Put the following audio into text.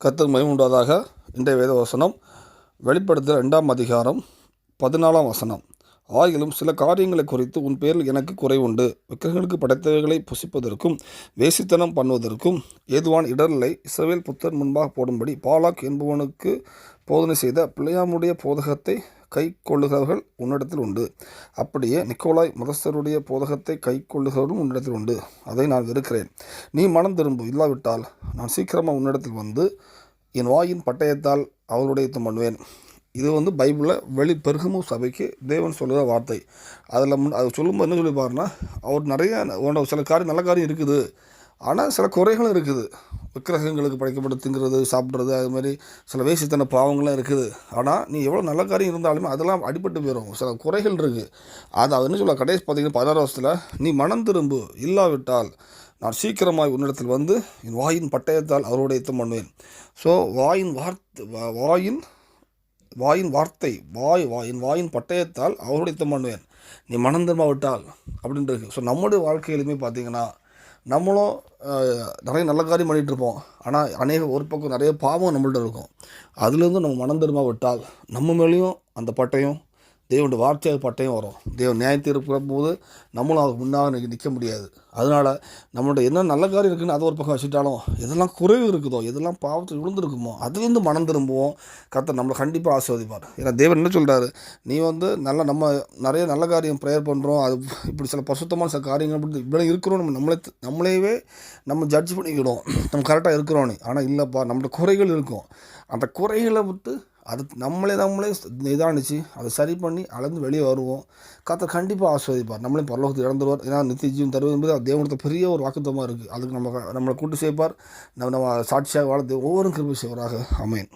கத்தர் மகிமுண்டாதாக இன்றைய வேத வசனம் வெளிப்படுத்த ரெண்டாம் அதிகாரம் பதினாலாம் வசனம். ஆயிலும் சில காரியங்களை குறித்து உன் பேரில் எனக்கு குறைவுண்டு விக்கிரகங்களுக்கு படைத்தவைகளை புசிப்பதற்கும் வேசித்தனம் பண்ணுவதற்கும் ஏதுவான இடர்களை இஸ்ரவேல் புத்தர் முன்பாக போடும்படி பாலாக் என்பவனுக்கு போதனை செய்த பிள்ளையாமுடைய போதகத்தை கை கொள்ளுகிறவர்கள் உன்னிடத்தில் உண்டு. அப்படியே நிக்கோலாய் மதஸ்தருடைய போதகத்தை கை கொள்ளுகிறவரும் உன்னிடத்தில் உண்டு. அதை நான் வெறுக்கிறேன். நீ மனம் திரும்பு இல்லாவிட்டால் நான் சீக்கிரமாக உன்னிடத்தில் வந்து என் வாயின் பட்டயத்தால் அவருடைய யுத்தம் பண்ணுவேன். இது வந்து பைபிளில் வெளி பெருகமு சபைக்கு தேவன் சொல்லுகிற வார்த்தை. அதில் முன் அது சொல்லும்போது என்ன சொல்லிப்பாருன்னா அவர் நிறைய சில காரியம் நல்ல காரியம் இருக்குது. ஆனால் சில குறைகளும் இருக்குது. விக்கிரகங்களுக்கு படைக்கப்பட்டு திங்கிறது சாப்பிட்றது அது மாதிரி சில வேசித்தன பாவங்கள்லாம் இருக்குது. ஆனால் நீ எவ்வளோ நல்ல காரியம் இருந்தாலுமே அதெல்லாம் அடிபட்டு போயிடும் சில குறைகள் இருக்குது அது என்ன சொல்ல கடைசி பார்த்தீங்கன்னா பதினாறு வருஷத்தில் நீ மனம் திரும்பு இல்லாவிட்டால் நான் சீக்கிரமாக உன்னிடத்தில் வந்து என் வாயின் பட்டயத்தால் அவரோட யுத்தம் பண்ணுவேன். ஸோ வாயின் வார்த்தை வாயின் வாயின் வார்த்தை வாய் வாயின் வாயின் பட்டயத்தால் அவருடைய யுத்தம் பண்ணுவேன். நீ மனம் திரும்பாவிட்டால் அப்படின்றது ஸோ நம்முடைய வாழ்க்கையிலுமே பார்த்தீங்கன்னா நம்மளும் நிறைய நல்ல காரியம் பண்ணிகிட்டு இருப்போம் ஆனால் அநேக ஒரு பக்கம் நிறைய பாவம் நம்மள்ட்ட இருக்கும். அதுலேருந்து நம்ம மனம் திரும்ப விட்டால் நம்ம மேலேயும் அந்த பட்டையும் தேவனுடைய வார்த்தையாக பட்டயம் வரும். தேவன் நியாயத்தை போது நம்மளும் அதுக்கு முன்னாக நிற்க முடியாது. அதனால் நம்மளோட என்ன நல்ல காரியம் இருக்குன்னு அதை ஒரு பக்கம் வச்சுட்டாலும் எதெல்லாம் குறைவு இருக்குதோ எதெல்லாம் பாவத்தில் விழுந்துருக்குமோ அதுலேருந்து மனம் திரும்புவோம். கத்த நம்மளை கண்டிப்பாக ஆசீர்வதிப்பார். ஏன்னா தேவன் என்ன சொல்கிறாரு நீ வந்து நல்லா நம்ம நிறைய நல்ல காரியம் ப்ரேயர் பண்ணுறோம் அது இப்படி சில பசுத்தமான சில காரியங்கள் இப்படி இப்படி இருக்கிறோம். நம்ம நம்மளே நம்மளையவே நம்ம ஜட்ஜ் பண்ணிக்கிடும் நம்ம கரெக்டாக இருக்கிறோன்னு ஆனால் இல்லைப்பா நம்மளோட குறைகள் இருக்கும். அந்த குறைகளை விட்டு அது நம்மளே நம்மளே இதானுச்சு. அதை சரி பண்ணி அளந்து வெளியே வருவோம். கத்தை கண்டிப்பாக ஆஸ்வதிப்பார் நம்மளையும் பரலோகத்தை இழந்துருவார் ஏன்னா நித்திய ஜீவன் தருவது என்பது தேவனத்தை பெரிய ஒரு வாக்குத்தமாக இருக்குது அதுக்கு நம்ம நம்மளை கூட்டு சேர்ப்பார். நம்ம நம்ம சாட்சியாக வாழ ஒவ்வொரு கிருப்பி செய்வராக. அமையன்